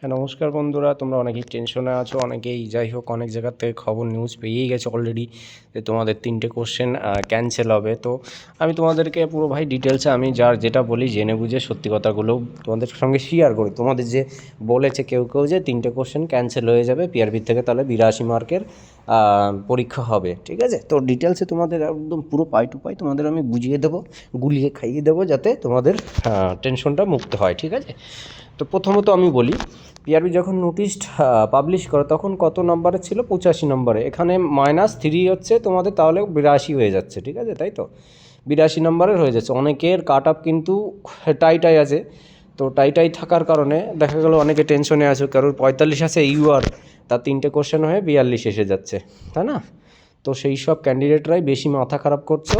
হ্যাঁ নমস্কার বন্ধুরা, তোমরা অনেকেই টেনশনে আছো, অনেকেই যাই হোক, অনেক জায়গার থেকে খবর নিউজ পেয়েই গেছে অলরেডি যে তোমাদের তিনটে কোশ্চেন ক্যান্সেল হবে। তো আমি তোমাদেরকে পুরো ভাই ডিটেলসে আমি যার যেটা বলি, জেনে বুঝে সত্যি কথাগুলো তোমাদের সঙ্গে শেয়ার করি। তোমাদের যে বলেছে কেউ কেউ যে তিনটে কোশ্চেন ক্যান্সেল হয়ে যাবে পিআরবির থেকে তাহলে বিরাশি মার্কের পরীক্ষা হবে, ঠিক আছে? তো ডিটেলসে তোমাদের একদম পুরো পাই টু পাই তোমাদের আমি বুঝিয়ে দেবো, গুলিয়ে খাইয়ে দেবো যাতে তোমাদের টেনশনটা মুক্ত হয়, ঠিক আছে? তো প্রথমত আমি বলি পিআরবি যখন নোটিশ পাবলিশ করে তখন কত নম্বরে ছিল? পঁচাশি নম্বরে এখানে মাইনাস থ্রি হচ্ছে, তোমাদের তাহলে বিরাশি হয়ে যাচ্ছে, ঠিক আছে? তাই তো? বিরাশি নম্বরের হয়ে যাচ্ছে। অনেকের কাট আপ কিন্তু টাইটাই আছে। তো টাইটাই থাকার কারণে দেখা গেলো অনেকে টেনশনে আছে। কারোর পঁয়তাল্লিশ আছে ইউআর তার তিনটে কোশ্চেন হয়ে বিয়াল্লিশ এসে যাচ্ছে, তাই না? তো সেই সব ক্যান্ডিডেটরাই বেশি মাথা খারাপ করছ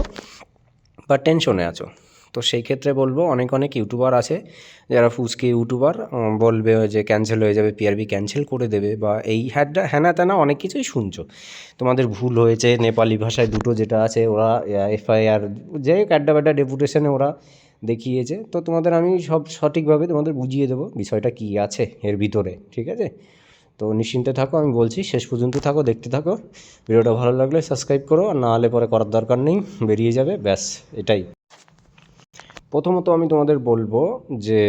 বা টেনশনে আছো। তো সেই ক্ষেত্রে বলব অনেক অনেক ইউটিউবার আছে যারা ফুচকে ইউটিউবার বলবে যে ক্যান্সেল হয়ে যাবে পিআরবি ক্যান্সেল করে দেবে বা এই হ্যাডা হ্যানা ত্যানা অনেক কিছুই শুনছো। তোমাদের ভুল হয়েছে, নেপালি ভাষায় দুটো যেটা আছে ওরা এফআইআর যে অ্যাড্ডা ব্যাড্ডা ডেপুটেশনে ওরা দেখিয়েছে। তো তোমাদের আমি সব সঠিকভাবে তোমাদের বুঝিয়ে দেবো বিষয়টা কী আছে এর ভিতরে, ঠিক আছে? তো নিশ্চিন্তে থাকো, আমি বলছি শেষ পর্যন্ত থাকো, দেখতে থাকো। ভিডিওটা ভালো লাগলে সাবস্ক্রাইব করো, আর না হলে পরে করার দরকার নেই, বেরিয়ে যাবে, ব্যাস, এটাই। প্রথমত আমি তোমাদের বলব যে,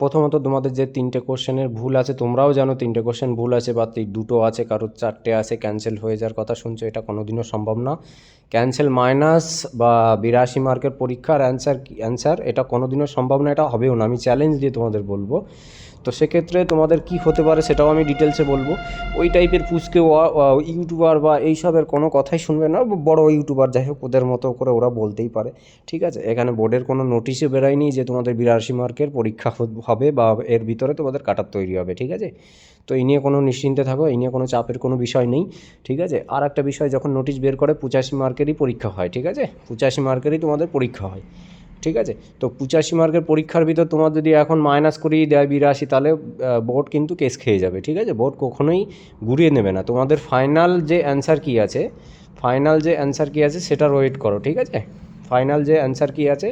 প্রথমত তোমাদের যে তিনটে কোশ্চেনের ভুল আছে, তোমরাও জানো তিনটে কোশ্চেন ভুল আছে, বা দুটো আছে, কারোর চারটে আছে ক্যান্সেল হয়ে যাওয়ার কথা শুনছো, এটা কোনোদিনও সম্ভব না। ক্যান্সেল মাইনাস বা বিরাশি মার্কের পরীক্ষার অ্যান্সার অ্যান্সার এটা কোনোদিনও সম্ভব না, এটা হবেও না। আমি চ্যালেঞ্জ দিয়ে তোমাদের বলব। তো সেক্ষেত্রে তোমাদের কি হতে পারে সেটাও আমি ডিটেলসে বলব। ওই টাইপের পুচকে ইউটিউবার বা এইসবের কোনো কথাই শুনবে না, বড় ইউটিউবার যাই হোক, ওদের মতো করে ওরা বলতেই পারে, ঠিক আছে? এখানে বোর্ডের কোনো নোটিশে বেরোয়নি যে তোমাদের বিরাশি মার্কের পরীক্ষা হবে বা এর ভিতরে তোমাদের কাটার তৈরি হবে, ঠিক আছে? তো এই নিয়ে কোনো নিশ্চিন্তে থাকো, এই নিয়ে কোনো চাপের কোনো বিষয় নেই, ঠিক আছে? আর একটা বিষয়, যখন নোটিশ বের করে পঁচাশি মার্কেরই পরীক্ষা হয়, ঠিক আছে? পঁচাশি মার্কেরই তোমাদের পরীক্ষা হয়। ঠিক আছে? তো পঁচাশি মার্কের পরীক্ষার ভিতর তোমার যদি এখন মাইনাস করিয়ে দেয় বিরাশি, তাহলে বোর্ড কিন্তু কেস খেয়ে যাবে, ঠিক আছে? বোর্ড কখনোই ঘুরিয়ে নেবে না। তোমাদের ফাইনাল যে অ্যান্সার কী আছে ফাইনাল যে অ্যান্সার কী আছে সেটার ওয়েট করো, ঠিক আছে? ফাইনাল যে অ্যান্সার কী আছে,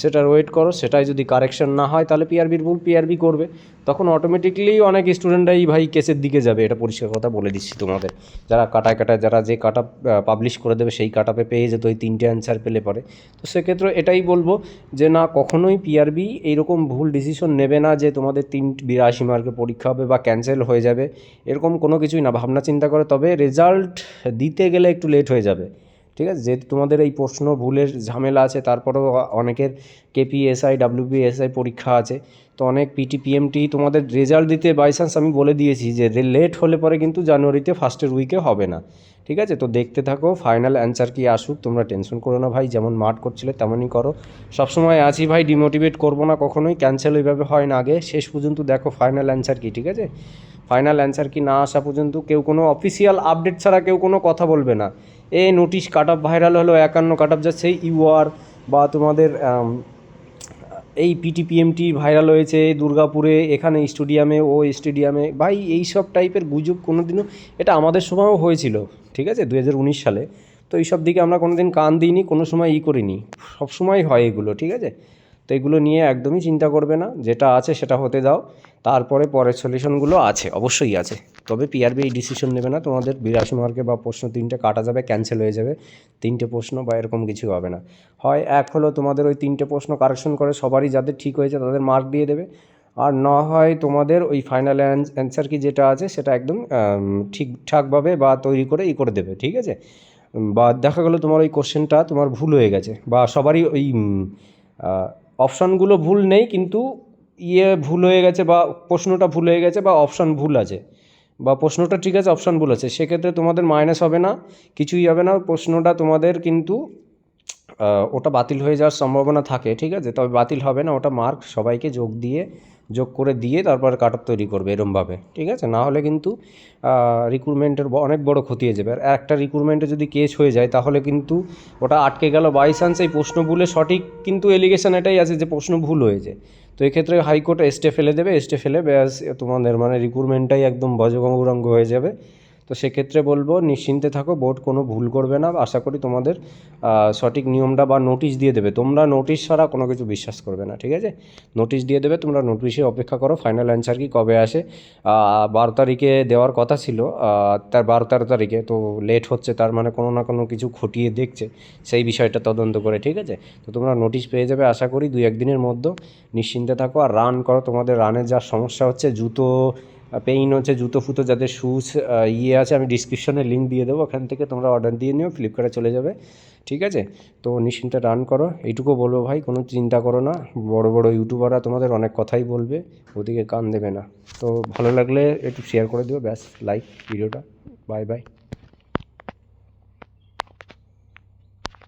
সেটার ওয়েট করো, সেটাই যদি কারেকশন না হয় তাহলে পিআরবির ভুল পিআরবি করবে। তখন অটোমেটিকলি অনেক স্টুডেন্টরাই ভাই কেসের দিকে যাবে, এটা পরিষ্কার কথা বলে দিচ্ছি তোমাদের। যারা কাটায় কাটায়, যারা যে কাটা পাবলিশ করে দেবে, সেই কাট আপে পেয়ে যেত ওই তিনটে অ্যান্সার পেলে পরে। তো সেক্ষেত্রে এটাই বলব যে না, কখনোই পিআরবি এইরকম ভুল ডিসিশন নেবে না যে তোমাদের তিন বিরাশি মার্কের পরীক্ষা হবে বা ক্যান্সেল হয়ে যাবে। এরকম কোনো কিছুই না ভাবনা চিন্তা করে, তবে রেজাল্ট দিতে গেলে একটু লেট হয়ে যাবে। ঠিক আছে? যেহেতু তোমাদের এই প্রশ্ন ভুলের ঝামেলা আছে, তারপরেও অনেকের কেপিএসআই ডাব্লিউবিএসআই পরীক্ষা আছে। তো অনেক পিটি পিএমটি তোমাদের রেজাল্ট দিতে বাই চান্স আমি বলে দিয়েছি যে লেট হলে পরে কিন্তু জানুয়ারিতে ফার্স্টের উইকে হবে না। ঠিক আছে? তো দেখতে থাকো ফাইনাল অ্যান্সার কি আসুক, তোমরা টেনশন করো না ভাই, যেমন মাঠ করছিলে তেমনই করো। সবসময় আছি ভাই ডিমোটিভেট করব না কখনোই ক্যান্সেল ওইভাবে হয় না আগে, শেষ পর্যন্ত দেখো ফাইনাল অ্যান্সার কি, ঠিক আছে? ফাইনাল অ্যান্সার কি না আসা পর্যন্ত কেউ কোনো অফিসিয়াল আপডেট ছাড়া কেউ কোনো কথা বলবে না। এ নোটিশ কাট আপ ভাইরাল হলো, একান্ন কাট আপ যাচ্ছে ইউআর বা তোমাদের এই পিটিপিএমটি ভাইরাল হয়েছে দুর্গাপুরে, এখানে স্টেডিয়ামে ও স্টেডিয়ামে ভাই এই সব টাইপের গুজব কোনো দিনও এটা আমাদের সময়ও হয়েছিল, ঠিক আছে? দু হাজার উনিশ সালে। তো এইসব দিকে আমরা কোনো দিন কান দিইনি, কোনো সময় ই করিনি। সব সময় হয় এগুলো, ঠিক আছে? তো এগুলো নিয়ে একদমই চিন্তা করবে না, যেটা আছে সেটা হতে দাও। তারপরে পরের সলিউশনগুলো আছে, অবশ্যই আছে। তবে পিআরবি এই ডিসিশন নেবে না, তোমাদের বিরাশি মার্কে বা প্রশ্ন তিনটে কাটা যাবে ক্যান্সেল হয়ে যাবে। তিনটে প্রশ্ন বা এরকম কিছু হবে না। হয় এক হলো তোমাদের ওই তিনটে প্রশ্ন কারেকশন করে সবারই যাদের ঠিক হয়েছে তাদের মার্ক দিয়ে দেবে। আর না হয় তোমাদের ওই ফাইনাল অ্যান্সার কি যেটা আছে সেটা একদম ঠিকঠাকভাবে বা তৈরি করে ই করে দেবে, ঠিক আছে? বা দেখা গেলো তোমার ওই কোশ্চেনটা তোমার ভুল হয়ে গেছে বা সবারই ওই অপশানগুলো ভুল নেই, কিন্তু ইয়ে ভুল হয়ে গেছে বা প্রশ্নটা ভুল হয়ে গেছে বা অপশান ভুল আছে, বা প্রশ্নটা ঠিক আছে, অপশান ভুল আছে, সেক্ষেত্রে তোমাদের মাইনাস হবে না, কিছুই হবে না, প্রশ্নটা তোমাদের কিন্তু ওটা বাতিল হয়ে যাওয়ার সম্ভাবনা থাকে, ঠিক আছে? তবে বাতিল হবে না, ওটা মার্ক সবাইকে যোগ দিয়ে যোগ করে দিয়ে তারপর কাট অফ তৈরি করবে এরমভাবে, ঠিক আছে? না হলে কিন্তু রিক্রুটমেন্টের অনেক বড় ক্ষতি হয়ে যাবে। আর একটা রিক্রুটমেন্টে যদি কেস হয়ে যায়, তাহলে কিন্তু ওটা আটকে গেল বাই চান্স এই প্রশ্ন ভুলে সঠিক কিন্তু এলিগেশন এটাই আছে যে প্রশ্ন ভুল হয়েছে তো এক্ষেত্রে হাইকোর্ট স্টে ফেলে দেবে স্টে ফেলে ব্যাস তোমাদের মানে রিক্রুটমেন্টটাই একদম বজগঙ্গুরঙ্গ হয়ে যাবে। তো সেক্ষেত্রে বলব, নিশ্চিন্তে থাকো, বোর্ড কোনো ভুল করবে না। আশা করি তোমাদের সঠিক নিয়মটা বা নোটিশ দিয়ে দেবে। তোমরা নোটিশ ছাড়া কোনো কিছু বিশ্বাস করবে না, ঠিক আছে? নোটিশ দিয়ে দেবে, তোমরা নোটিশে অপেক্ষা করো ফাইনাল অ্যান্সার কি কবে আসে। বারো তারিখে দেওয়ার কথা ছিল তার বারো তেরো তারিখে, তো লেট হচ্ছে, তার মানে কোনো না কোনো কিছু খটিয়ে দেখছে, সেই বিষয়টা তদন্ত করে, ঠিক আছে? তো তোমরা নোটিশ পেয়ে যাবে, আশা করি দুই একদিনের মধ্যে। নিশ্চিন্তে থাকো আর রান করো, তোমাদের রানের যা সমস্যা হচ্ছে, জুতো পেইন হচ্ছে জুতো ফুতো যাদের শুজ ইয়ে আছে, আমি ডিসক্রিপশনে লিঙ্ক দিয়ে দেবো, ওখান থেকে তোমরা অর্ডার দিয়ে নিও ফ্লিপকার্টে চলে যাবে, ঠিক আছে? তো নিশ্চিন্তে রান করো, এইটুকু বলব ভাই, কোনো চিন্তা করো না, বড় বড় ইউটিউবাররা তোমাদের অনেক কথাই বলবে, ওদিকে কান দেবে না। তো ভালো লাগলে একটু শেয়ার করে দিও, ব্যাস লাইক ভিডিওটা বাই বাই